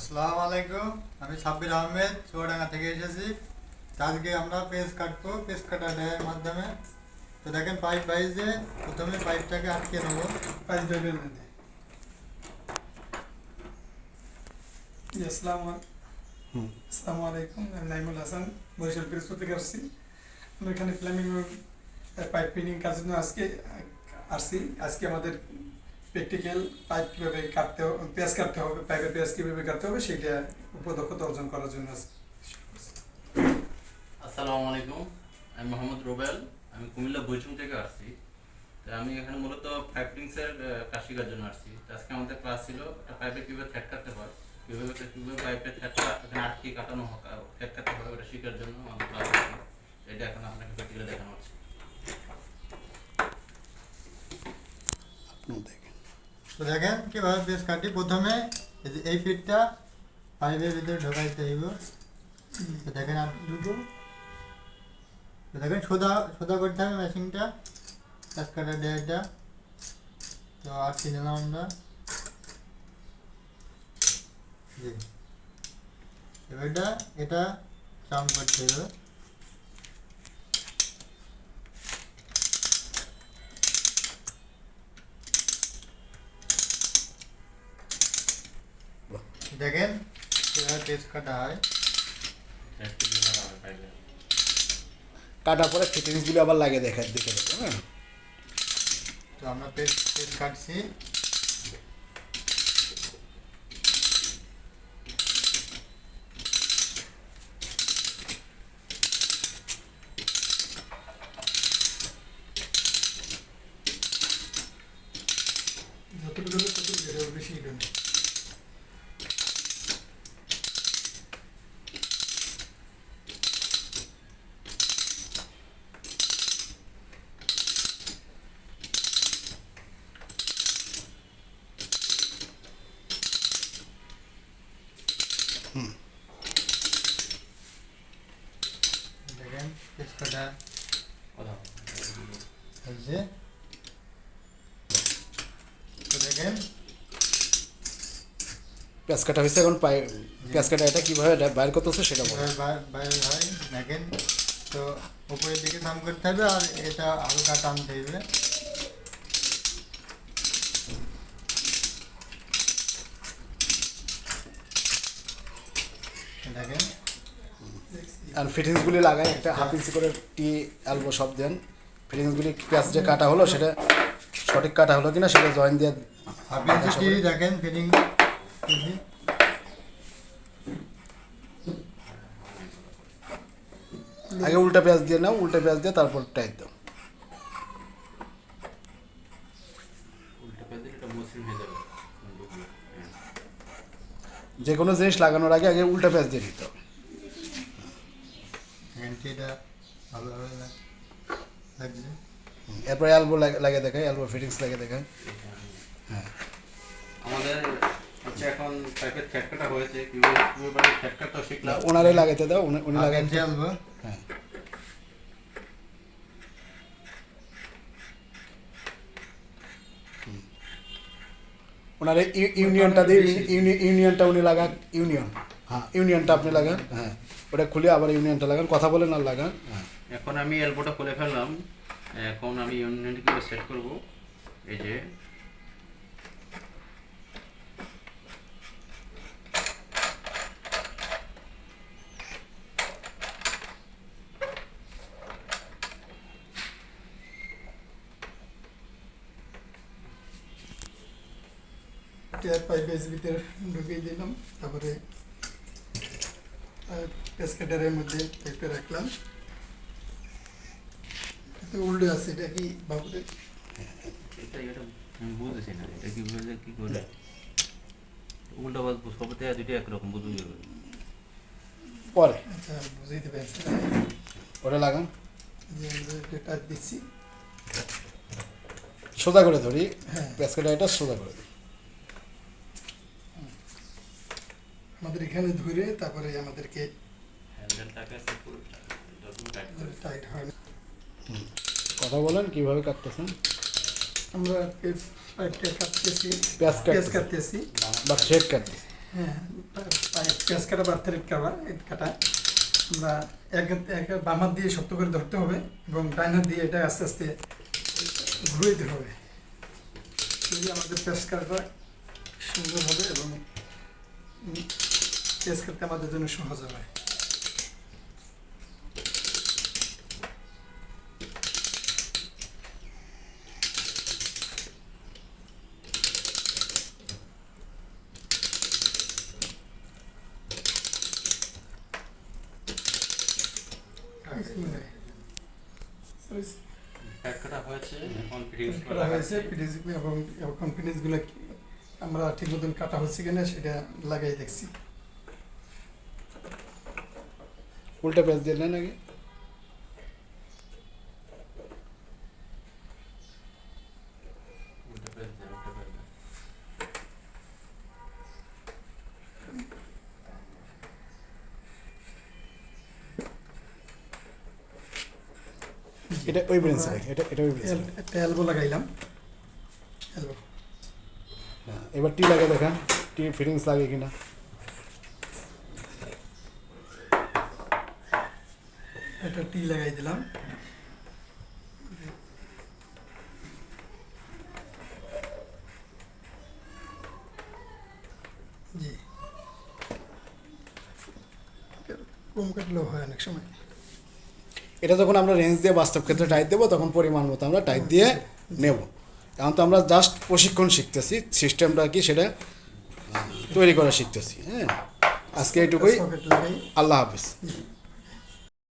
আসসালামু আলাইকুম আমি সাব্বির আহমেদ চুয়াডাঙ্গা থেকে এসেছি। আজকে আমরা পেজ কাটবো পেজ কাটা ডেয়ের মাধ্যমে। তো দেখেন পাইপ বাইজে প্রথমে পাইপটাকে আটকে নেব। পাঁচ বেবের মধ্যে জি, আসসালামু আলাইকুম আমি নাইমুল হাসান বরিশাল পিরোজপুর থেকে আসছি। আমরা এখানে প্ল্যানিং পাইপ ফিটিং কাজের জন্য আজকে আসছি। আজকে আমাদের প্র্যাকটিক্যাল পাইপ কীভাবে কাটতে হবে পেঁয়াজ কাটতে হবে পাইপের পেঁয়াজ কীভাবে কাটতে হবে সেটা উপদক্ষতা অর্জন করার জন্য আসসালামু আলাইকুম আমি মোহাম্মদ রুবেল আমি কুমিল্লা বৈচুং থেকে আসছি। তো আমি এখানে মূলত পাইপ ফিটিংসের কাজ শেখার জন্য আসছি। তো আজকে আমাদের ক্লাস ছিল একটা পাইপে কীভাবে থ্রেড কাটতে হয় কীভাবে কীভাবে পাইপে থ্রেড এখানে আটকে কাটানো থ্রেড কাটতে হয় ওটা শেখার জন্য আমাদের ক্লাস এটা এখন আপনাকে প্র্যাকটিক্যালে দেখানো হচ্ছে। তো দেখেন কীভাবে পেজ কাটি। প্রথমে এই ফিটটা পাইপের ভিতরে ঢোকাইতে হইব। তো দেখেন আর দুটো। তো দেখেন সোদা সোদা করতে হবে মেশিনটা পেজ কাটা ডেয়েটা তো আটকে নিলাম আমরা? জি। এবার এটা এটা চাম করতে হবে। দেখেন কীভাবে কাটা হয়। কাটার পরে ফিটিংসগুলো আবার লাগে দেখা দেখে দেবো হ্যাঁ। তো আমরা পেজ পেজ কাটছি। যতটুকু ততটুকু বেশি। এটা না। দেখেন তো পেঁয়াজ কাটা হয়েছে এখন পেঁয়াজ কাটা এটা কীভাবে বাইর করতেছে সেটা বলো এবার হয় দেখেন তো উপরের দিকে দাম করতে হবে আর এটা হালকা টানতে হবে দেখেন। আর ফিটিংসগুলি লাগাই একটা হাফ ইঞ্চি করে টি অ্যালবো সব দেন। ফিটিংসগুলি পেঁয়াজ যে কাটা হলো সেটা সঠিক কাটা হলো কিনা সেটা জয়েন দিয়ে হাফ ইঞ্চি টি দেখেন ফিটিং আগে উল্টা পেঁয়াজ দিয়ে নাও উল্টা পেঁয়াজ দিয়ে তারপর টাইট দাও। উল্টো পেয়ে দিলে এটা মসৃণ যাবে। ঢুকবে। যে কোনো জিনিস লাগানোর আগে আগে উল্টা পেঁয়াজ দিয়ে দিতে হবে। ভালোভাবে লাগছে। এরপর অ্যালবো লাগিয়ে দেখায় অ্যালবো ফিটিংস লাগিয়ে দেখায় হ্যাঁ। আমাদের হচ্ছে এখন থ্রেড হয়েছে শিখলাম। ওনারে লাগাইতে দাও উনি আলবো হ্যাঁ। ওনার ইউনিয়নটা দিয়ে ইউনি- ইউনি- ইউনিয়নটা উনি লাগান ইউনিয়ন। হ্যাঁ। ইউনিয়নটা আপনি লাগান হ্যাঁ। ওটা খুলে আবার ইউনিয়নটা লাগান কথা বলেন আর লাগান। হ্যাঁ এখন আমি এলবোটা খুলে ফেললাম। এখন আমি ইউনিয়নটি কীভাবে সেট করব। এই যে। ট্যাপ পাইপ ভিতরে ঢুকিয়ে দিলাম তারপরে পেস কাটারের মধ্যে পাইপে রাখলাম। উল্টে আছে এটা কি এটা আমি বুঝতেছি না এটা কী করে? উল্টা বাদ সবতে দুটো একরকম পরে। আচ্ছা লাগান। দিচ্ছি। সোজা করে ধরি। হ্যাঁ। এটা সোজা করে দিই আমাদের এখানে ধরে তারপরে আমাদেরকে টাইট হয় না। কথা বলেন কীভাবে কাটতেছেন? আমরা কাটতেছি। পেঁয়াজ কাটতেছি। বা কাটতেছি হ্যাঁ পেঁয়াজ কাটা বা থ্রেড কাটা কাটা। আমরা এক এক বাম হাত দিয়ে শক্ত করে ধরতে হবে এবং ডাইন হাত দিয়ে এটা আস্তে আস্তে হবে। যদি আমাদের পেঁয়াজ সুন্দর হবে এবং পেঁয়াজ কাটতে আমাদের জন্য সহজ হবে এবং কনফিডেন্সগুলো আমরা ঠিক মতন কাটা হচ্ছে কিনা সেটা লাগাই দেখছি উল্টা পেঁয়াজ দিয়ে নেন আগে উল্টো পেজ দেন, উল্টো পেজ দেন। এটা ওই ব্রেঞ্চ এটা এটা ওই ব্রেঞ্চ একটা এলবো লাগাইলাম এলবো হ্যাঁ, এবার টি লাগে দেখেন টি ফিটিংস লাগে কিনা একটা টি লাগাই দিলাম। জি। কম কাটলেও হয় অনেক সময়। এটা যখন আমরা রেঞ্জ দিয়ে বাস্তব ক্ষেত্রে টাইট দেবো তখন পরিমাণ মতো আমরা টাইট দিয়ে নেব। এখন তো আমরা জাস্ট প্রশিক্ষণ শিখতেছি সিস্টেমটা কি সেটা তৈরি করা শিখতেছি হ্যাঁ? আজকে এইটুকুই। আল্লাহ হাফিজ।